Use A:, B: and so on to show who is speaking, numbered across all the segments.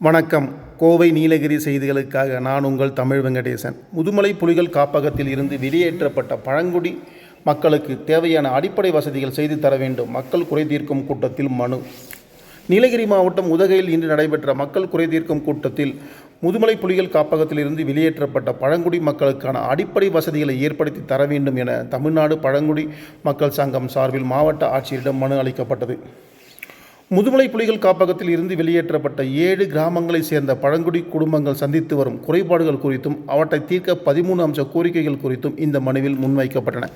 A: வணக்கம். கோவை நீலகிரி செய்திகளுக்காக நான் உங்கள் தமிழ் வெங்கடேசன். முதுமலை புலிகள் காப்பகத்தில் இருந்து வெளியேற்றப்பட்ட பழங்குடி மக்களுக்கு தேவையான அடிப்படை வசதிகள் செய்து தர வேண்டும். மக்கள் குறை தீர்க்கும் கூட்டத்தில் மனு. நீலகிரி மாவட்டம் உதகையில் இன்று நடைபெற்ற மக்கள் குறை தீர்க்கும் கூட்டத்தில் முதுமலை புலிகள் காப்பகத்தில் இருந்து வெளியேற்றப்பட்ட பழங்குடி மக்களுக்கான அடிப்படை வசதிகளை ஏற்படுத்தி தர வேண்டும் என தமிழ்நாடு பழங்குடி மக்கள் சங்கம் சார்பில் மாவட்ட ஆட்சியரிடம் மனு அளிக்கப்பட்டது. முதுமலை புலிகள் காப்பகத்தில் இருந்து வெளியேற்றப்பட்ட ஏழு கிராமங்களைச் சேர்ந்த பழங்குடி குடும்பங்கள் சந்தித்து வரும் குறைபாடுகள் குறித்தும் அவற்றை தீர்க்க பதிமூணு அம்ச கோரிக்கைகள் குறித்தும் இந்த மனுவில் முன்வைக்கப்பட்டன.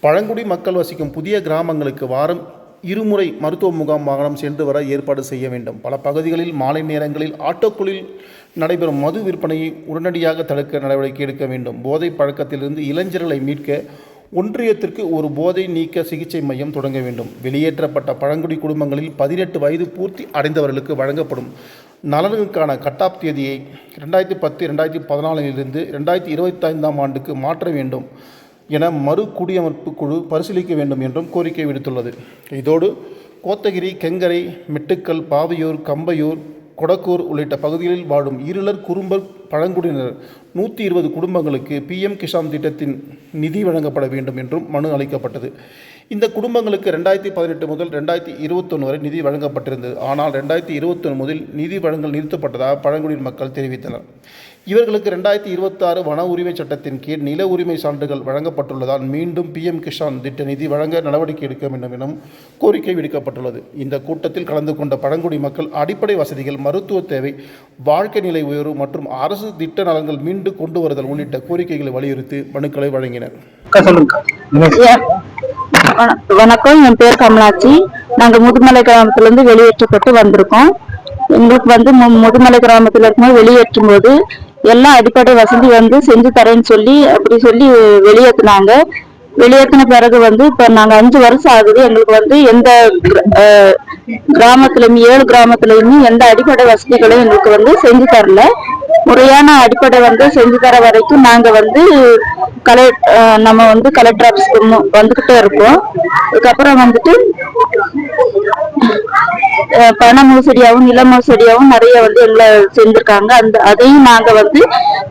A: பழங்குடி மக்கள் வசிக்கும் புதிய கிராமங்களுக்கு வாரம் இருமுறை மருத்துவ முகாம் வாகனம் சென்று வர ஏற்பாடு செய்ய வேண்டும். பல பகுதிகளில் மாலை நேரங்களில் ஆட்டோக்களில் நடைபெறும் மது விற்பனையை உடனடியாக தடுக்க நடவடிக்கை எடுக்க வேண்டும். போதை பழக்கத்திலிருந்து இளைஞர்களை மீட்க ஒன்றியத்திற்கு ஒரு போதை நீக்க சிகிச்சை மையம் தொடங்க வேண்டும். வெளியேற்றப்பட்ட பழங்குடி குடும்பங்களில் பதினெட்டு வயது பூர்த்தி அடைந்தவர்களுக்கு வழங்கப்படும் நலனுக்கான கட்டாப் தேதியை ரெண்டாயிரத்தி பத்து ரெண்டாயிரத்தி பதினாலிலிருந்து ரெண்டாயிரத்தி இருபத்தைந்தாம் ஆண்டுக்கு மாற்ற வேண்டும் என மறு குடியமைப்பு குழு பரிசீலிக்க வேண்டும் என்றும் கோரிக்கை விடுத்துள்ளது. இதோடு கோத்தகிரி கெங்கரை மெட்டுக்கல் பாவையூர் கம்பையூர் கொடக்கூர் உள்ளிட்ட பகுதிகளில் வாழும் இருளர் குறும்பர் பழங்குடியினர். நூற்றி இருபது குடும்பங்களுக்கு பிஎம் கிஷான் திட்டத்தின் நிதி வழங்கப்பட வேண்டும் என்றும் மனு அளிக்கப்பட்டது. இந்த குடும்பங்களுக்கு ரெண்டாயிரத்தி பதினெட்டு முதல் ரெண்டாயிரத்தி இருபத்தொன்று வரை நிதி வழங்கப்பட்டிருந்தது. ஆனால் ரெண்டாயிரத்தி இருபத்தொன்று முதல் நிதி வழங்கல் நிறுத்தப்பட்டதாக பழங்குடியின மக்கள் தெரிவித்தனர். இவர்களுக்கு ரெண்டாயிரத்தி இருபத்தாறு வன உரிமை சட்டத்தின் கீழ் நில உரிமை சான்றுகள் வழங்கப்பட்டுள்ளதால் மீண்டும் பிஎம் கிஷான் திட்ட நிதி வழங்க நடவடிக்கை எடுக்க வேண்டும் எனவும் கோரிக்கை விடுக்கப்பட்டுள்ளது. இந்த கூட்டத்தில் கலந்து கொண்ட பழங்குடி மக்கள் அடிப்படை வசதிகள் மருத்துவ தேவை வாழ்க்கை நிலை உயர்வு மற்றும் அரசு திட்ட நலன்கள் மீண்டும் கொண்டு வருதல் உள்ளிட்ட கோரிக்கைகளை வலியுறுத்தி மனுக்களை வழங்கினர்.
B: வணக்கம். என் பேர் கமலாட்சி நாங்க முதுமலை கிராமத்துல இருந்து வெளியேற்றப்பட்டு வந்திருக்கோம். எங்களுக்கு வந்து முதுமலை கிராமத்துல இருக்கும்போது வெளியேற்றும் போது எல்லா அடிப்படை வசதி வந்து செஞ்சு தரேன்னு சொல்லி அப்படி சொல்லி வெளியேத்துனாங்க. வெளியேற்றின பிறகு வந்து இப்ப நாங்க அஞ்சு வருஷம் ஆகுது. எங்களுக்கு வந்து எந்த கிராமத்துலயும் ஏழு கிராமத்துலயுமே எந்த அடிப்படை வசதிகளும் எங்களுக்கு வந்து செஞ்சு தரல. முறையான அடிப்படை வந்து செஞ்சு தர வரைக்கும் நாங்க வந்து கலெக்ட் நம்ம வந்து கலெக்டர் ஆஃபீஸ்க்கு வந்துகிட்டே இருக்கோம். அதுக்கப்புறம் வந்துட்டு பண மோசடியாகவும் நில மோசடியாகவும் நிறைய வந்து எங்களை செஞ்சிருக்காங்க அந்த அதையும் நாங்க வந்து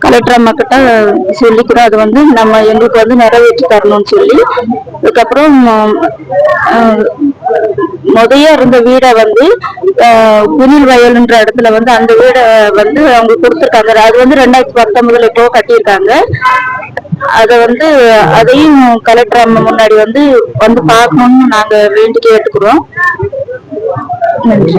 B: கலெக்டர் அம்மா கிட்ட சொல்லிக்கிறோம். அது வந்து நம்ம எங்களுக்கு வந்து நிறைவேற்றி தரணும்னு சொல்லி. அதுக்கப்புறம் முதைய இருந்த வீடை வந்து குனில் வயல்ன்ற இடத்துல வந்து அந்த வீடை வந்து அவங்க கொடுத்துருக்காங்க. அது வந்து ரெண்டாயிரத்தி பத்தொன்பதுல இப்போ கட்டியிருக்காங்க. அத வந்து அதையும் கலெக்டர் அம்மா முன்னாடி வந்து வந்து பார்க்கணும்னு நாங்க வேண்டி கேட்டுக்கிறோம் நன்றி.